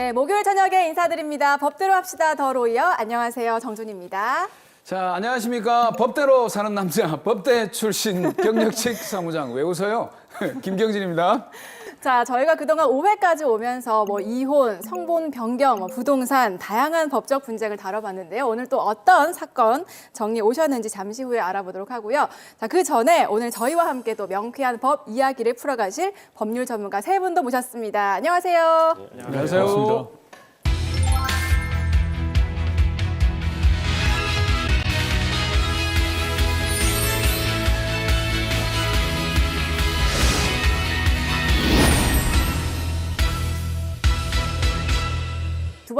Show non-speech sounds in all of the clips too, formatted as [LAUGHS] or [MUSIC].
네, 목요일 저녁에 인사드립니다. 법대로 합시다. 더로 이어 안녕하세요. 정준입니다. 자, 안녕하십니까. 법대로 사는 남자, 법대 출신 경력직 [LAUGHS] 사무장. 왜 웃어요? [LAUGHS] 김경진입니다. 자, 저희가 그동안 5회까지 오면서 뭐 이혼, 성본 변경, 뭐 부동산 다양한 법적 분쟁을 다뤄봤는데요. 오늘 또 어떤 사건 정리 오셨는지 잠시 후에 알아보도록 하고요. 자, 그 전에 오늘 저희와 함께 또 명쾌한 법 이야기를 풀어가실 법률 전문가 세 분도 모셨습니다. 안녕하세요. 안녕하세요. 두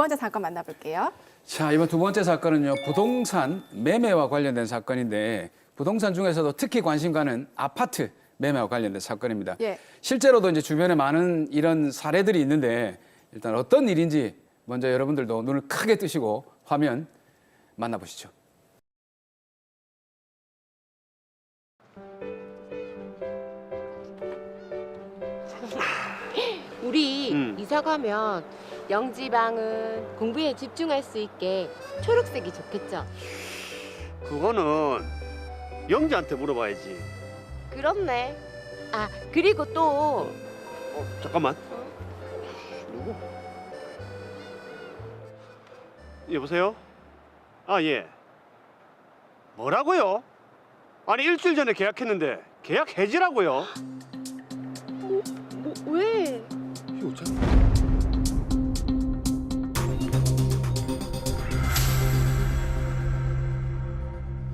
번째 사건 만나볼게요. 자, 이번 두 번째 사건은요. 부동산 매매와 관련된 사건인데 부동산 중에서도 특히 관심 가는 아파트 매매와 관련된 사건입니다. 예. 실제로도 이제 주변에 많은 이런 사례들이 있는데 일단 어떤 일인지 먼저 여러분들도 눈을 크게 뜨시고 화면 만나보시죠. 우리 음. 이사 가면 영지방은 공부에 집중할 수 있게 초록색이 좋겠죠? 그거는 영지한테 물어봐야지. 그렇네. 아 그리고 또 어, 잠깐만. 누구? 여보세요? 아 예. 뭐라고요? 아니 일주일 전에 계약했는데 계약 해지라고요? 뭐, 왜? 이거 참.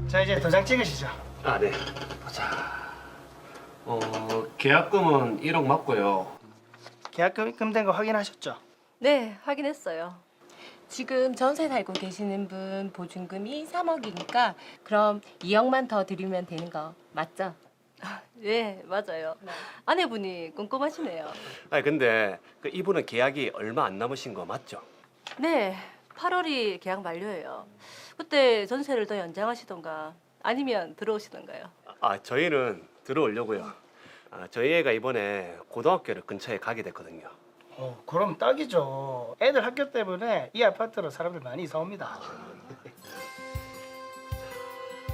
자 이제 도장 찍으시죠. 아 네. 보자. 어 계약금은 1억 맞고요. 계약금 입금된 거 확인하셨죠? 네, 확인했어요. 지금 전세 살고 계시는 분 보증금이 3억이니까 그럼 2억만 더 드리면 되는 거 맞죠? 네, 맞아요. 아내분이 꼼꼼하시네요. 아니 근데 그 이분은 계약이 얼마 안 남으신 거 맞죠? 네, 8월이 계약 만료예요. 그때 전세를 더 연장하시던가 아니면 들어오시던가요. 아 저희는 들어오려고요. 아, 저희 애가 이번에 고등학교를 근처에 가게 됐거든요. 어, 그럼 딱이죠. 애들 학교 때문에 이 아파트로 사람들 많이 이사 옵니다.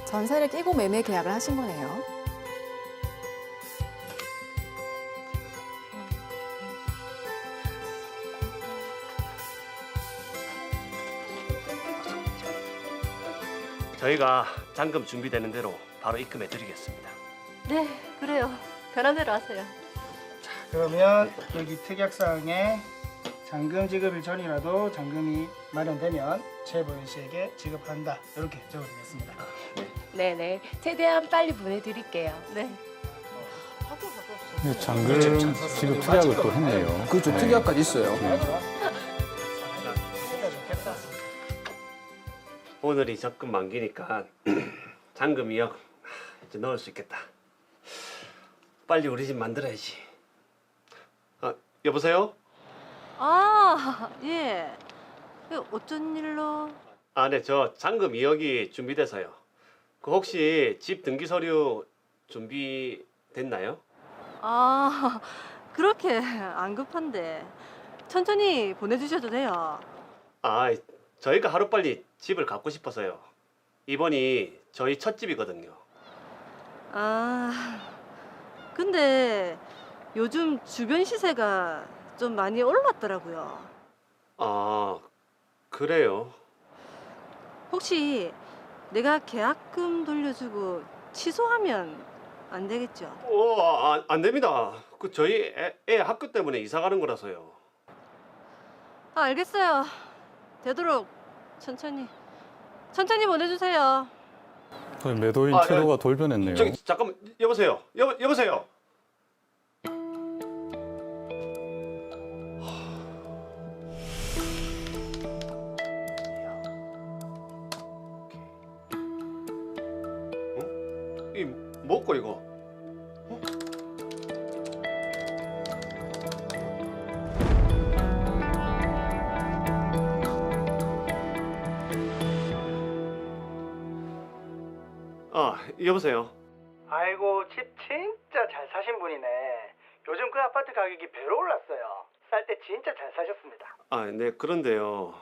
전세를 끼고 매매 계약을 하신 거네요. 저희가 잔금 준비되는 대로 바로 입금해 드리겠습니다. 네, 그래요. 편한 대로 하세요. 그러면 여기 특약사항에 잔금 지급일 전이라도 잔금이 마련되면 최보현 씨에게 지급한다. 이렇게 적어드리겠습니다. 네네. 최대한 빨리 보내드릴게요. 네. 근데 장금 지금 투약을 또 했네요. 그렇죠. 특약까지 있어요. 좋 오늘이 적금 만기니까 [CLEARS THROAT] 잔금 2억 이제 넣을 수 있겠다. 빨리 우리 집 만들어야지. 아, 여보세요? 아, [LAUGHS] 예. 그 어쩐 일로? 아, 네, 저 잔금 2억이 준비돼서요. 그 혹시 집 등기 서류 준비됐나요? 아, [LAUGHS] 그렇게 안 급한데 천천히 보내주셔도 돼요. 아, 저희가 하루빨리 집을 갖고 싶어서요. 이번이 저희 첫 집이거든요. 아, 근데 요즘 주변 시세가 좀 많이 올랐더라고요. 아, 그래요? 혹시 내가 계약금 돌려주고 취소하면 안 되겠죠? 어, 아, 안 됩니다. 그 저희 애, 애 학교 때문에 이사 가는 거라서요. 아, 알겠어요. 되도록 천천히 천천히 보내주세요. 거의 매도인 아, 태도가 돌변했네요. 저기 잠깐만 여보세요. 여 여보세요. 아, 여보세요. 아이고 집 진짜 잘 사신 분이네. 요즘 그 아파트 가격이 배로 올랐어요. 쌀때 진짜 잘 사셨습니다. 아 네 그런데요.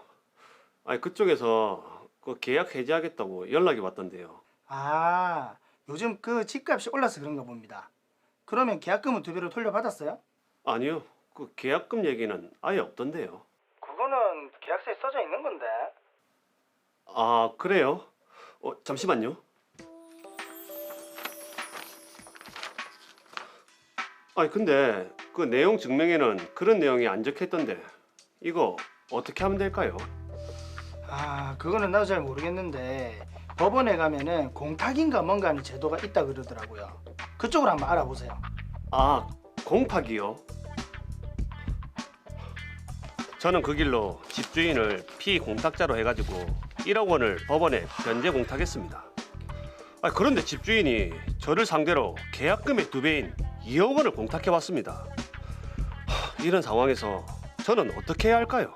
아 그쪽에서 그 계약 해지하겠다고 연락이 왔던데요. 아 요즘 그 집값이 올라서 그런가 봅니다. 그러면 계약금은 두 배로 돌려받았어요? 아니요. 그 계약금 얘기는 아예 없던데요. 그거는 계약서에 써져 있는 건데. 아 그래요? 어 잠시만요. 아니 근데 그 내용 증명에는 그런 내용이 안 적혀있던데 이거 어떻게 하면 될까요? 아 그거는 나도 잘 모르겠는데 법원에 가면은 공탁인가 뭔가 하는 제도가 있다 그러더라고요. 그쪽으로 한번 알아보세요. 아 공탁이요? 저는 그 길로 집주인을 피공탁자로 해가지고 1억 원을 법원에 변제 공탁했습니다. 아, 그런데 집주인이 저를 상대로 계약금의 두 배인 2억 원을 공탁해 왔습니다. 하, 이런 상황에서 저는 어떻게 해야 할까요?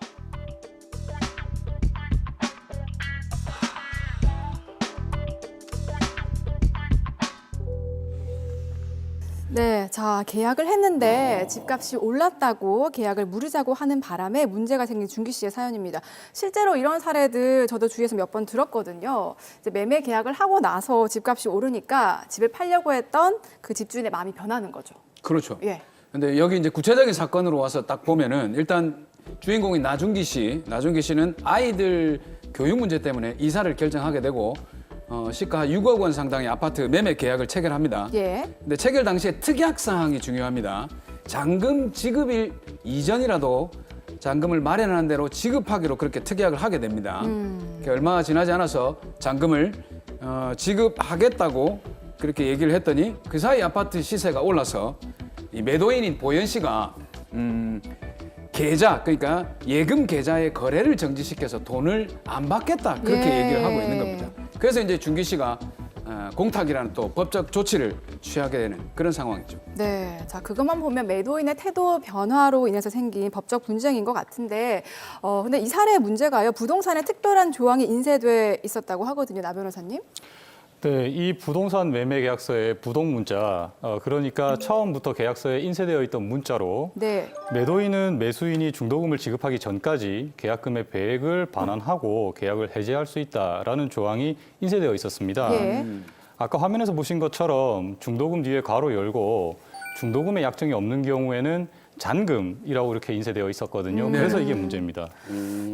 자 계약을 했는데 집값이 올랐다고 계약을 무르자고 하는 바람에 문제가 생긴 준기 씨의 사연입니다. 실제로 이런 사례들 저도 주위에서 몇 번 들었거든요. 이제 매매 계약을 하고 나서 집값이 오르니까 집을 팔려고 했던 그 집주인의 마음이 변하는 거죠. 그렇죠. 예. 근데 여기 이제 구체적인 사건으로 와서 딱 보면은 일단 주인공인 나준기 씨, 나준기 씨는 아이들 교육 문제 때문에 이사를 결정하게 되고 어, 시가 6억 원 상당의 아파트 매매 계약을 체결합니다. 예. 근데 체결 당시에 특약 사항이 중요합니다. 잔금 지급일 이전이라도 잔금을 마련하는 대로 지급하기로 그렇게 특약을 하게 됩니다. 그게 얼마 지나지 않아서 잔금을 어, 지급하겠다고 그렇게 얘기를 했더니 그 사이 아파트 시세가 올라서 이 매도인인 보현 씨가 음, 계좌 그러니까 예금 계좌의 거래를 정지시켜서 돈을 안 받겠다 그렇게 예. 얘기를 하고 있는 겁니다. 그래서 이제 준기 씨가 어, 공탁이라는 또 법적 조치를 취하게 되는 그런 상황이죠. 네, 자 그것만 보면 매도인의 태도 변화로 인해서 생긴 법적 분쟁인 것 같은데, 어 근데 이 사례의 문제가요 부동산에 특별한 조항이 인쇄돼 있었다고 하거든요, 나 변호사님. 네, 이 부동산 매매 계약서의 부동 문자, 어, 그러니까 처음부터 계약서에 인쇄되어 있던 문자로 네, 매도인은 매수인이 중도금을 지급하기 전까지 계약금의 배액을 반환하고 계약을 해지할 수 있다라는 조항이 인쇄되어 있었습니다. 예. 아까 화면에서 보신 것처럼 중도금 뒤에 괄호 열고 중도금의 약정이 없는 경우에는 잔금이라고 이렇게 인쇄되어 있었거든요. 네. 그래서 이게 문제입니다.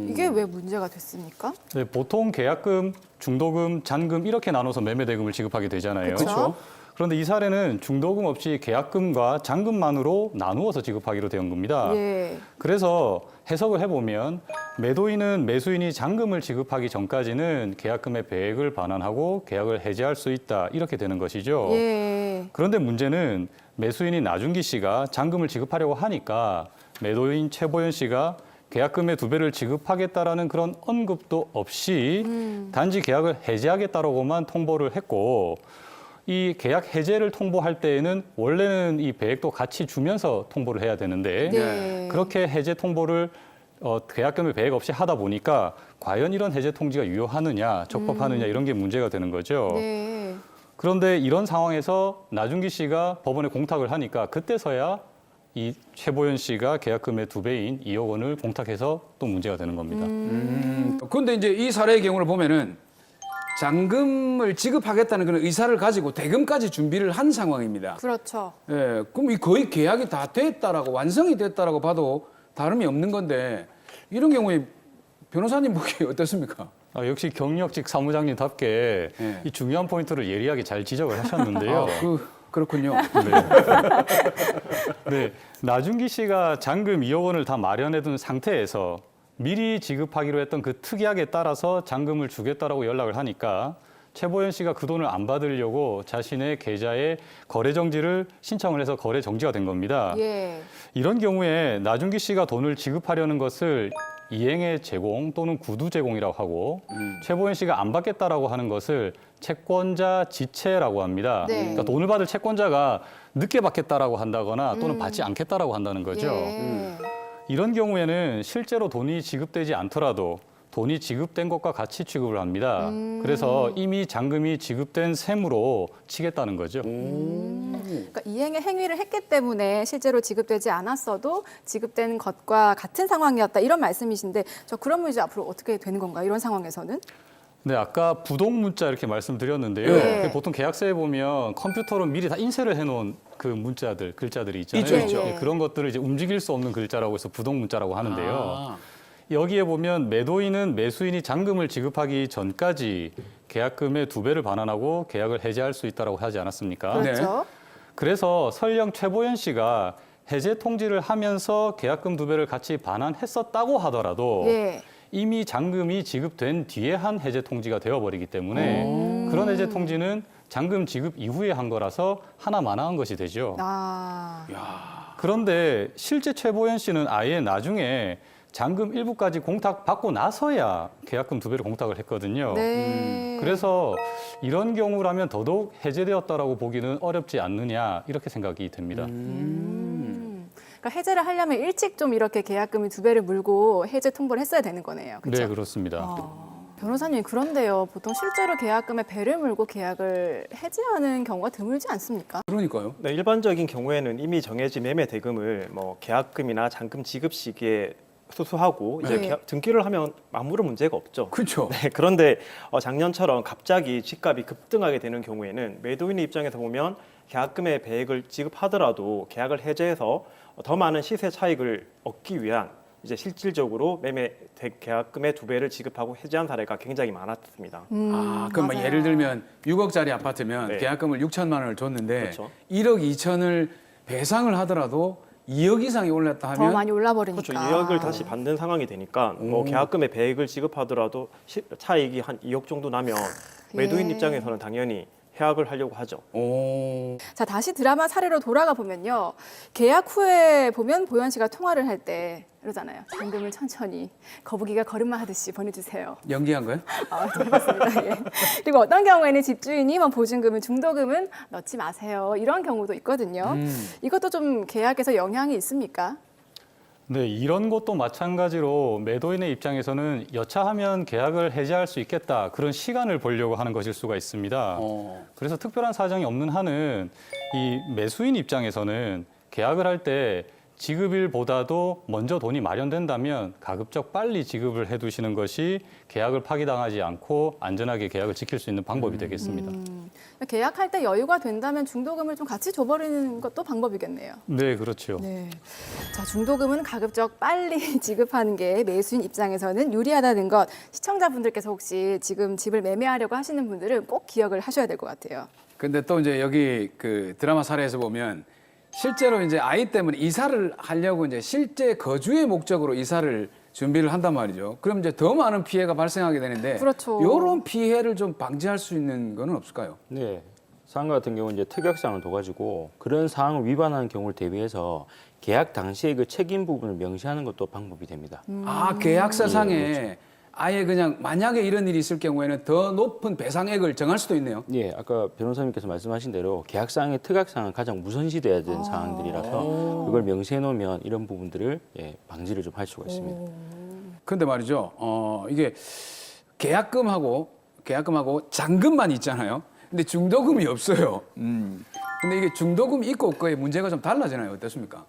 이게 왜 문제가 됐습니까? 네, 보통 계약금, 중도금, 잔금 이렇게 나눠서 매매 대금을 지급하게 되잖아요. 그쵸. 그런데 이 사례는 중도금 없이 계약금과 잔금만으로 나누어서 지급하기로 되어 겁니다. 예, 그래서 해석을 해보면 매도인은 매수인이 잔금을 지급하기 전까지는 계약금의 배액을 반환하고 계약을 해지할 수 있다 이렇게 되는 것이죠. 예, 그런데 문제는 매수인인 나준기 씨가 잔금을 지급하려고 하니까 매도인 최보현 씨가 계약금의 두 배를 지급하겠다라는 그런 언급도 없이 단지 계약을 해지하겠다라고만 통보를 했고 이 계약 해제를 통보할 때에는 원래는 이 배액도 같이 주면서 통보를 해야 되는데 네. 그렇게 해제 통보를 어, 계약금의 배액 없이 하다 보니까 과연 이런 해제 통지가 유효하느냐, 적법하느냐 이런 게 문제가 되는 거죠. 네. 그런데 이런 상황에서 나준기 씨가 법원에 공탁을 하니까 그때서야 이 최보현 씨가 계약금의 두 배인 2억 원을 공탁해서 또 문제가 되는 겁니다. 음, 그런데 이제 이 사례의 경우를 보면은 잔금을 지급하겠다는 그런 의사를 가지고 대금까지 준비를 한 상황입니다. 그렇죠. 예, 그럼 이 거의 계약이 다 됐다라고 완성이 됐다라고 봐도 다름이 없는 건데 이런 경우에 변호사님 보기에 [LAUGHS] 어떻습니까? 아, 역시 경력직 사무장님답게 네. 이 중요한 포인트를 예리하게 잘 지적을 하셨는데요. 아, 그 그렇군요. 네, [LAUGHS] 나준기 씨가 잔금 2억 원을 다 마련해둔 상태에서 미리 지급하기로 했던 그 특약에 따라서 잔금을 주겠다라고 연락을 하니까 최보현 씨가 그 돈을 안 받으려고 자신의 계좌에 거래 정지를 신청을 해서 거래 정지가 된 겁니다. 예, 이런 경우에 나준기 씨가 돈을 지급하려는 것을 이행의 제공 또는 구두 제공이라고 하고 최보현 씨가 안 받겠다라고 하는 것을 채권자 지체라고 합니다. 네. 그러니까 돈을 받을 채권자가 늦게 받겠다라고 한다거나 또는 음. 받지 않겠다라고 한다는 거죠. 예. 이런 경우에는 실제로 돈이 지급되지 않더라도 돈이 지급된 것과 같이 취급을 합니다. 그래서 이미 잔금이 지급된 셈으로 치겠다는 거죠. 그러니까 이행의 행위를 했기 때문에 실제로 지급되지 않았어도 지급된 것과 같은 상황이었다 이런 말씀이신데 저 그러면 이제 앞으로 어떻게 되는 건가 이런 상황에서는? 네, 아까 부동 문자 이렇게 말씀드렸는데요. 네. 보통 계약서에 보면 컴퓨터로 미리 다 인쇄를 해놓은 그 문자들, 글자들이 있잖아요. 있죠, 있죠. 네, 그런 것들을 이제 움직일 수 없는 글자라고 해서 부동 문자라고 하는데요. 아, 여기에 보면 매도인은 매수인이 잔금을 지급하기 전까지 계약금의 두 배를 반환하고 계약을 해제할 수 있다고 하지 않았습니까? 네. 그렇죠. 그래서 설령 최보현 씨가 해제 통지를 하면서 계약금 두 배를 같이 반환했었다고 하더라도 예. 이미 잔금이 지급된 뒤에 한 해제 통지가 되어버리기 때문에 그런 해제 통지는 잔금 지급 이후에 한 거라서 하나 만화한 것이 되죠. 아. 그런데 실제 최보현 씨는 아예 나중에 잔금 일부까지 공탁 받고 나서야 계약금 두 배를 공탁을 했거든요. 네. 그래서 이런 경우라면 더더욱 해제되었다라고 보기는 어렵지 않느냐 이렇게 생각이 됩니다. 음. 그러니까 해제를 하려면 일찍 좀 이렇게 계약금이 두 배를 물고 해제 통보를 했어야 되는 거네요. 그렇죠? 네, 그렇습니다. 어, 변호사님 그런데요. 보통 실제로 계약금에 배를 물고 계약을 해지하는 경우가 드물지 않습니까? 그러니까요. 네, 일반적인 경우에는 이미 정해진 매매 대금을 뭐 계약금이나 잔금 지급 시기에 수수하고 이제 네. 계약- 등기를 하면 아무런 문제가 없죠. 그렇죠. 네, 그런데 어, 작년처럼 갑자기 집값이 급등하게 되는 경우에는 매도인의 입장에서 보면 계약금의 배액을 지급하더라도 계약을 해제해서 더 많은 시세 차익을 얻기 위한 이제 실질적으로 매매 대- 계약금의 두 배를 지급하고 해제한 사례가 굉장히 많았습니다. 음, 아, 그럼 뭐 맞아요. 예를 들면 6억짜리 아파트면 네. 계약금을 6천만 원을 줬는데 그렇죠. 1억 2천을 배상을 하더라도 2억 이상이 올랐다 더 하면 많이 올라버리니까. 그렇죠. 2억을 다시 받는 상황이 되니까 뭐 오. 계약금의 배액을 지급하더라도 시- 차익이 한 2억 정도 나면 매도인 예. 입장에서는 당연히 해약을 하려고 하죠. 오. 자 다시 드라마 사례로 돌아가 보면요 계약 후에 보면 보현 씨가 통화를 할 때 이러잖아요 잔금을 천천히 거북이가 걸음마 하듯이 보내주세요 연기한 거예요? [LAUGHS] 아, 좀 해봤습니다 예. 그리고 어떤 경우에는 집주인이 뭐 보증금은 중도금은 넣지 마세요 이런 경우도 있거든요 음. 이것도 좀 계약에서 영향이 있습니까? 네, 이런 것도 마찬가지로 매도인의 입장에서는 여차하면 계약을 해제할 수 있겠다 그런 시간을 보려고 하는 것일 수가 있습니다. 어. 그래서 특별한 사정이 없는 한은 이 매수인 입장에서는 계약을 할때 지급일보다도 먼저 돈이 마련된다면 가급적 빨리 지급을 해두시는 것이 계약을 파기당하지 않고 안전하게 계약을 지킬 수 있는 방법이 되겠습니다. 음, 계약할 때 여유가 된다면 중도금을 좀 같이 줘버리는 것도 방법이겠네요 네, 그렇죠. 네. 자, 중도금은 가급적 빨리 [LAUGHS] 지급하는 게 매수인 입장에서는 유리하다는 것 시청자분들께서 혹시 지금 집을 매매하려고 하시는 분들은 꼭 기억을 하셔야 될 것 같아요. 근데 또 이제 여기 그 드라마 사례에서 보면 실제로 이제 아이 때문에 이사를 하려고 이제 실제 거주의 목적으로 이사를 준비를 한단 말이죠. 그럼 이제 더 많은 피해가 발생하게 되는데 그렇죠. 이런 피해를 좀 방지할 수 있는 거는 없을까요? 네. 사항 같은 경우는 이제 특약사항을 둬가지고 그런 사항을 위반하는 경우를 대비해서 계약 당시에 그 책임 부분을 명시하는 것도 방법이 됩니다. 아 계약서상에 아예 그냥 만약에 이런 일이 있을 경우에는 더 높은 배상액을 정할 수도 있네요. 예, 아까 변호사님께서 말씀하신 대로 계약사항의 특약사항은 가장 우선시돼야 되는 사항들이라서 그걸 명시해 놓으면 이런 부분들을 예, 방지를 좀 할 수가 있습니다. 근데 말이죠. 어, 이게 계약금하고 계약금하고 잔금만 있잖아요. 근데 중도금이 없어요. 음. 근데 이게 중도금이 있고 없고의 문제가 좀 달라지나요? 어떻습니까?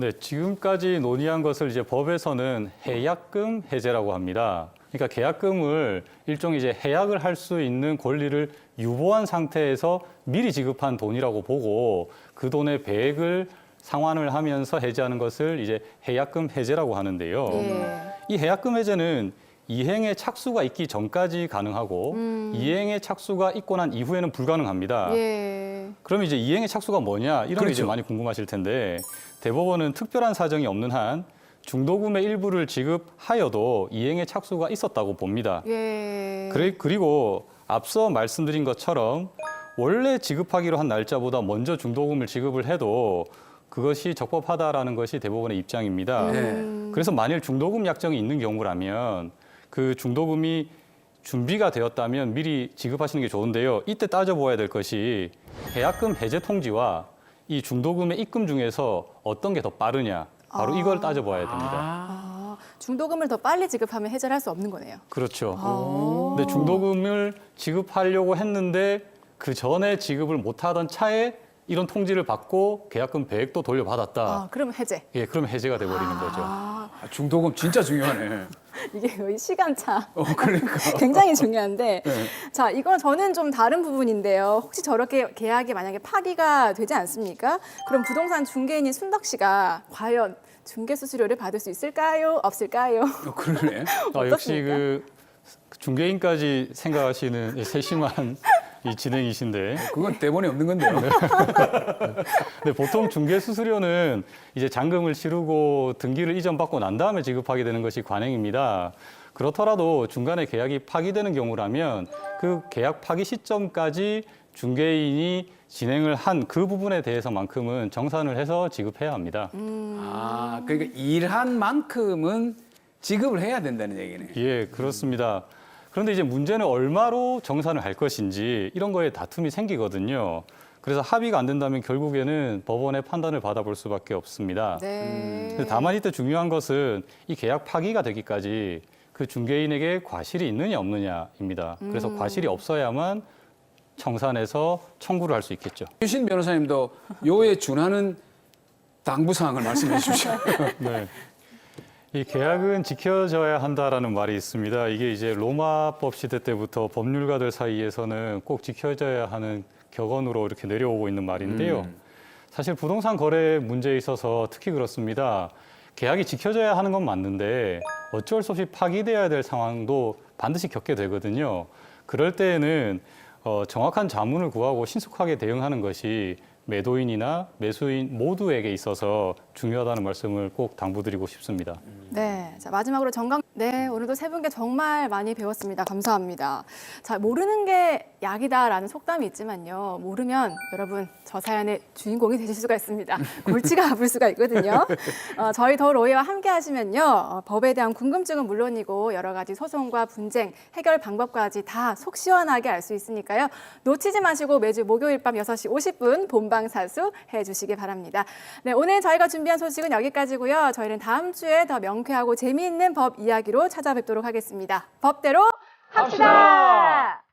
네, 지금까지 논의한 것을 이제 법에서는 해약금 해제라고 합니다. 그러니까 계약금을 일종의 이제 해약을 할 수 있는 권리를 유보한 상태에서 미리 지급한 돈이라고 보고 그 돈의 배액을 상환을 하면서 해제하는 것을 이제 해약금 해제라고 하는데요. 예. 이 해약금 해제는 이행의 착수가 있기 전까지 가능하고 이행의 착수가 있고 난 이후에는 불가능합니다. 예. 그럼 이제 이행의 착수가 뭐냐 이런 게 이제 그렇죠. 많이 궁금하실 텐데 대법원은 특별한 사정이 없는 한 중도금의 일부를 지급하여도 이행의 착수가 있었다고 봅니다. 예. 그래- 그리고 앞서 말씀드린 것처럼 원래 지급하기로 한 날짜보다 먼저 중도금을 지급을 해도 그것이 적법하다라는 것이 대법원의 입장입니다. 네. 그래서 만일 중도금 약정이 있는 경우라면 그 중도금이 준비가 되었다면 미리 지급하시는 게 좋은데요. 이때 따져보아야 될 것이 계약금 해제 통지와 이 중도금의 입금 중에서 어떤 게 더 빠르냐. 바로 이걸 따져봐야 됩니다. 아, 중도금을 더 빨리 지급하면 해결할 수 없는 거네요. 그렇죠. 아. 근데 중도금을 지급하려고 했는데 그 전에 지급을 못하던 차에 이런 통지를 받고 계약금 배액도 돌려받았다. 아, 그럼 해제. 예, 그러면 해제가 돼버리는 거죠. 아, 아, 중도금 진짜 중요하네. [LAUGHS] 이게 거의 시간차. 어, 그러니까. [LAUGHS] 굉장히 중요한데 네. 자 이건 저는 좀 다른 부분인데요. 혹시 저렇게 계약이 만약에 파기가 되지 않습니까? 그럼 부동산 중개인인 순덕 씨가 과연 중개 수수료를 받을 수 있을까요? 없을까요? 어, 그러네. [LAUGHS] 아, 역시? 그 중개인까지 생각하시는 세심한 이 진행이신데 그건 대본에 없는 건데요. [LAUGHS] 근데 보통 중개 수수료는 이제 잔금을 치르고 등기를 이전받고 난 다음에 지급하게 되는 것이 관행입니다. 그렇더라도 중간에 계약이 파기되는 경우라면 그 계약 파기 시점까지 중개인이 진행을 한 그 부분에 대해서만큼은 정산을 해서 지급해야 합니다. 아, 그러니까 일한 만큼은 지급을 해야 된다는 얘기네. 예, 그렇습니다. 그런데 이제 문제는 얼마로 정산을 할 것인지 이런 거에 다툼이 생기거든요. 그래서 합의가 안 된다면 결국에는 법원의 판단을 받아볼 수밖에 없습니다. 네. 다만 이때 중요한 것은 이 계약 파기가 되기까지 그 중개인에게 과실이 있느냐 없느냐입니다. 그래서 과실이 없어야만 청산해서 청구를 할 수 있겠죠. 유신 변호사님도 요에 준하는 당부 사항을 말씀해 주십시오. [LAUGHS] 네. 이 계약은 지켜져야 한다라는 말이 있습니다. 이게 이제 로마법 시대 때부터 법률가들 사이에서는 꼭 지켜져야 하는 격언으로 이렇게 내려오고 있는 말인데요. 음. 사실 부동산 거래 문제에 있어서 특히 그렇습니다. 계약이 지켜져야 하는 건 맞는데 어쩔 수 없이 파기돼야 될 상황도 반드시 겪게 되거든요. 그럴 때에는 어, 정확한 자문을 구하고 신속하게 대응하는 것이 매도인이나 매수인 모두에게 있어서 중요하다는 말씀을 꼭 당부드리고 싶습니다. 네. 자, 마지막으로 정강. 네, 오늘도 세 분께 정말 많이 배웠습니다. 감사합니다. 자, 모르는 게 약이다라는 속담이 있지만요. 모르면 여러분 저 사연의 주인공이 되실 수가 있습니다. 골치가 [LAUGHS] 아플 수가 있거든요. 어, 저희 더 로이와 함께 하시면요. 어, 법에 대한 궁금증은 물론이고 여러 가지 소송과 분쟁, 해결 방법까지 다 속 시원하게 알 수 있으니까요. 놓치지 마시고 매주 목요일 밤 6시 50분 본방사수 해주시기 바랍니다. 네, 오늘 저희가 준비 한 소식은 여기까지고요. 저희는 다음 주에 더 명쾌하고 재미있는 법 이야기로 찾아뵙도록 하겠습니다. 법대로 합시다.